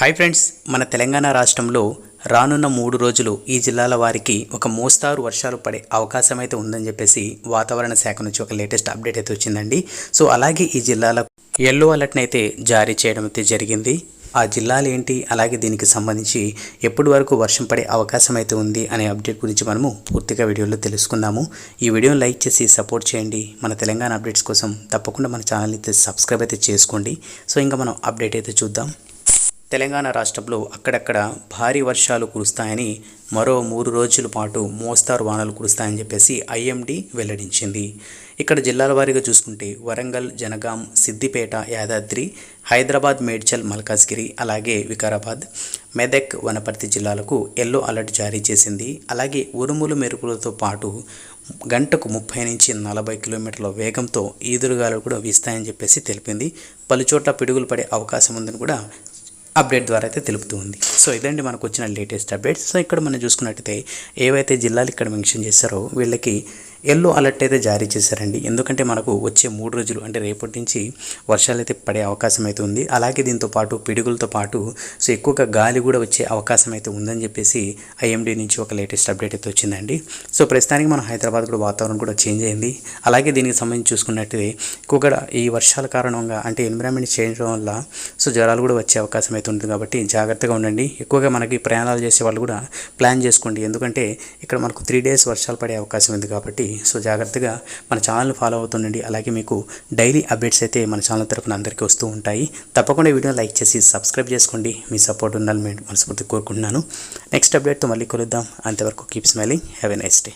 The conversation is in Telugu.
హాయ్ ఫ్రెండ్స్ మన తెలంగాణ రాష్ట్రంలో రానున్న మూడు రోజులు ఈ జిల్లాల వారికి ఒక మోస్తారు వర్షాలు పడే అవకాశం అయితే ఉందని చెప్పేసి వాతావరణ శాఖ నుంచి ఒక లేటెస్ట్ అప్డేట్ అయితే వచ్చిందండి. సో అలాగే ఈ జిల్లాల ఎల్లో అలర్ట్ని అయితే జారీ చేయడం అయితే జరిగింది. ఆ జిల్లాలు ఏంటి? అలాగే దీనికి సంబంధించి ఎప్పటి వరకు వర్షం పడే అవకాశం అయితే ఉంది అనే అప్డేట్ గురించి మనము పూర్తిగా వీడియోలో తెలుసుకుందాము. ఈ వీడియోని లైక్ చేసి సపోర్ట్ చేయండి. మన తెలంగాణ అప్డేట్స్ కోసం తప్పకుండా మన ఛానల్ అయితే సబ్స్క్రైబ్ అయితే చేసుకోండి. సో ఇంకా మనం అప్డేట్ అయితే చూద్దాం. తెలంగాణ రాష్ట్రంలో అక్కడక్కడ భారీ వర్షాలు కురుస్తాయని మరో మూడు రోజుల పాటు మోస్తారు వానలు కురుస్తాయని చెప్పేసి ఐఎండి వెల్లడించింది. ఇక్కడ జిల్లాల వారీగా చూసుకుంటే వరంగల్ జనగాం సిద్దిపేట యాదాద్రి హైదరాబాద్ మేడ్చల్ మల్కాజ్గిరి అలాగే వికారాబాద్ మెదక్ వనపర్తి జిల్లాలకు ఎల్లో అలర్ట్ జారీ చేసింది. అలాగే ఉరుములు మెరుపులతో పాటు గంటకు ముప్పై నుంచి నలభై కిలోమీటర్ల వేగంతో ఈదురుగాలు కూడా వీస్తాయని చెప్పేసి తెలిపింది. పలుచోట్ల పిడుగులు పడే అవకాశం ఉందని కూడా అప్డేట్ ద్వారా అయితే తెలుపుతూ ఉంది. సో ఇదండి మనకు వచ్చిన లేటెస్ట్ అప్డేట్స్ సో ఇక్కడ మనం చూసుకున్నట్టయితే ఏవైతే జిల్లాలు ఇక్కడ మెన్షన్ చేశారో వీళ్ళకి ఎల్లో అలర్ట్ అయితే జారీ చేశారండి. ఎందుకంటే మనకు వచ్చే మూడు రోజులు అంటే రేపటి నుంచి వర్షాలు అయితే పడే అవకాశం అయితే ఉంది. అలాగే దీంతో పాటు పిడుగులతో పాటు సో ఎక్కువగా గాలి కూడా వచ్చే అవకాశం అయితే ఉందని చెప్పేసి ఐఎండీ నుంచి ఒక లేటెస్ట్ అప్డేట్ అయితే వచ్చిందండి. సో ప్రస్తుతానికి మన హైదరాబాద్ కూడా వాతావరణం కూడా చేంజ్ అయింది. అలాగే దీనికి సంబంధించి చూసుకున్నట్టయితే ఎక్కువగా ఈ వర్షాల కారణంగా అంటే ఎన్విరాన్మెంట్ చేంజ్ వల్ల సో జ్వరాలు కూడా వచ్చే అవకాశం అయితే ఉంటుంది కాబట్టి జాగ్రత్తగా ఉండండి. ఎక్కువగా మనకి ప్రయాణాలు చేసే వాళ్ళు కూడా ప్లాన్ చేసుకోండి. ఎందుకంటే ఇక్కడ మనకు త్రీ డేస్ వర్షాలు పడే అవకాశం ఉంది కాబట్టి సో జాగ్రత్తగా మన ఛానల్ ఫాలో అవుతుండండి. అలాగే మీకు డైలీ అప్డేట్స్ అయితే మన ఛానల్ తరపున అందరికీ వస్తూ ఉంటాయి. తప్పకుండా వీడియో లైక్ చేసి సబ్స్క్రైబ్ చేసుకోండి. మీ సపోర్ట్ ఉండాలని మనస్ఫూర్తి కోరుకుంటున్నాను. నెక్స్ట్ అప్డేట్తో మళ్ళీ కలుద్దాం. అంతవరకు keep smiling. Have a nice day.